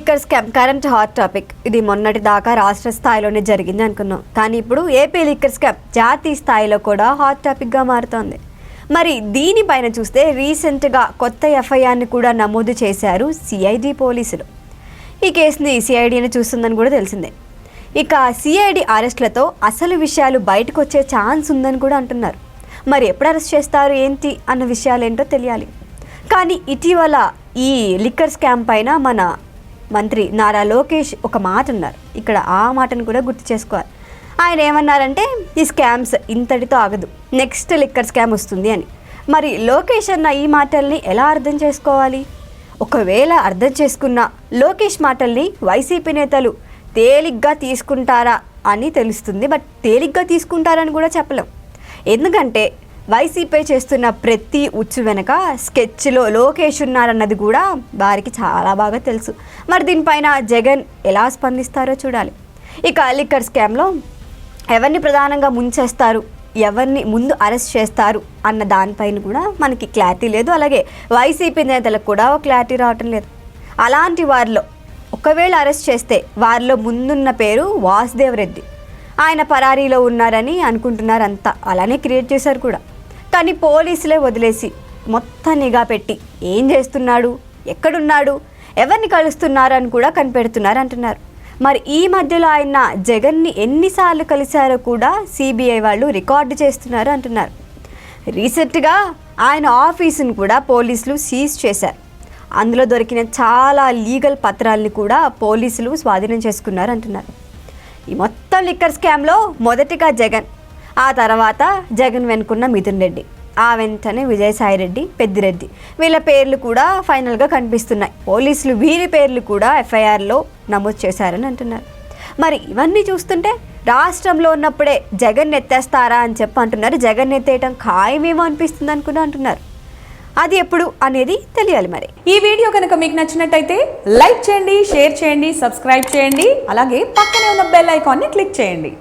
Liquor scam current hot topic. ఇది మొన్నటి దాకా రాష్ట్ర స్థాయిలోనే జరిగింది అనుకున్నాం. కానీ ఇప్పుడు ఏపీ లిక్కర్ స్కామ్ జాతీయ స్థాయిలో కూడా హాట్ టాపిక్గా మారుతోంది. మరి దీనిపైన చూస్తే రీసెంట్గా కొత్త ఎఫ్ఐఆర్ని కూడా నమోదు చేశారు సిఐడి పోలీసులు. ఈ కేసుని సిఐడిని చూస్తుందని కూడా తెలిసిందే. ఇక సిఐడి అరెస్ట్లతో అసలు విషయాలు బయటకు వచ్చే ఛాన్స్ ఉందని కూడా అంటున్నారు. మరి ఎప్పుడు అరెస్ట్ చేస్తారు ఏంటి అన్న విషయాలు ఏంటో తెలియాలి. కానీ ఇటీవల ఈ లిక్కర్ స్కామ్ పైన మన మంత్రి నారా లోకేష్ ఒక మాట అన్నారు. ఇక్కడ ఆ మాటను కూడా గుర్తు చేసుకోవాలి. ఆయన ఏమన్నారంటే ఈ స్కామ్స్ ఇంతటితో ఆగదు. నెక్స్ట్ లిక్కర్ స్కామ్ వస్తుంది అని. మరి లోకేష్ అన్న ఈ మాటల్ని ఎలా అర్థం చేసుకోవాలి? ఒకవేళ అర్థం చేసుకున్న లోకేష్ మాటల్ని వైసీపీ నేతలు తేలిగ్గా తీసుకుంటారా అని తెలుస్తుంది. బట్ తేలిగ్గా తీసుకుంటారని కూడా చెప్పలేం. ఎందుకంటే వైసీపీ చేస్తున్న ప్రతి ఉచ్చు వెనక స్కెచ్లో లోకేష్ ఉన్నారన్నది కూడా వారికి చాలా బాగా తెలుసు. మరి దీనిపైన జగన్ ఎలా స్పందిస్తారో చూడాలి. ఇక లిక్కర్ స్కామ్లో ఎవరిని ప్రధానంగా ముంచేస్తారు ఎవరిని ముందు అరెస్ట్ చేస్తారు అన్న దానిపైన కూడా మనకి క్లారిటీ లేదు. అలాగే వైసీపీ నేతలకు కూడా ఒక క్లారిటీ రావటం లేదు. అలాంటి వారిలో ఒకవేళ అరెస్ట్ చేస్తే వారిలో ముందున్న పేరు వాసుదేవ్ రెడ్డి. ఆయన పరారీలో ఉన్నారని అనుకుంటున్నారు అంతా అలానే క్రియేట్ చేశారు కూడా. కానీ పోలీసులే వదిలేసి మొత్తం నిఘా పెట్టి ఏం చేస్తున్నాడు? ఎక్కడున్నాడు? ఎవరిని కలుస్తున్నారు అని కూడా కనిపెడుతున్నారు అంటున్నారు. మరి ఈ మధ్యలో ఆయన జగన్ని ఎన్నిసార్లు కలిశారో కూడా సిబిఐ వాళ్ళు రికార్డు చేస్తున్నారు అంటున్నారు. రీసెంట్గా ఆయన ఆఫీసును కూడా పోలీసులు సీజ్ చేశారు. అందులో దొరికిన చాలా లీగల్ పత్రాలని కూడా పోలీసులు స్వాధీనం చేసుకున్నారు అంటున్నారు. ఈ మొత్తం లిక్కర్ స్కామ్లో మొదటిగా జగన్ ఆ తర్వాత జగన్ వెనుకున్న మిథున్ రెడ్డి ఆ వెంటనే విజయసాయిరెడ్డి పెద్దిరెడ్డి. వీళ్ళ పేర్లు కూడా ఫైనల్గా కనిపిస్తున్నాయి. పోలీసులు వీరి పేర్లు కూడా ఎఫ్ఐఆర్లో నమోదు చేశారని అంటున్నారు. మరి ఇవన్నీ చూస్తుంటే రాష్ట్రంలో ఉన్నప్పుడే జగన్ ఎత్తేస్తారా అని చెప్పి అంటున్నారు. జగన్ ఎత్తేయటం ఖాయమేమో అనిపిస్తుంది అనుకుని కూడా అంటున్నారు. అది ఎప్పుడు అనేది తెలియాలి మరి. ఈ వీడియో కనుక మీకు నచ్చినట్టయితే లైక్ చేయండి షేర్ చేయండి సబ్స్క్రైబ్ చేయండి అలాగే పక్కనే ఉన్న బెల్ ఐకాన్ని క్లిక్ చేయండి.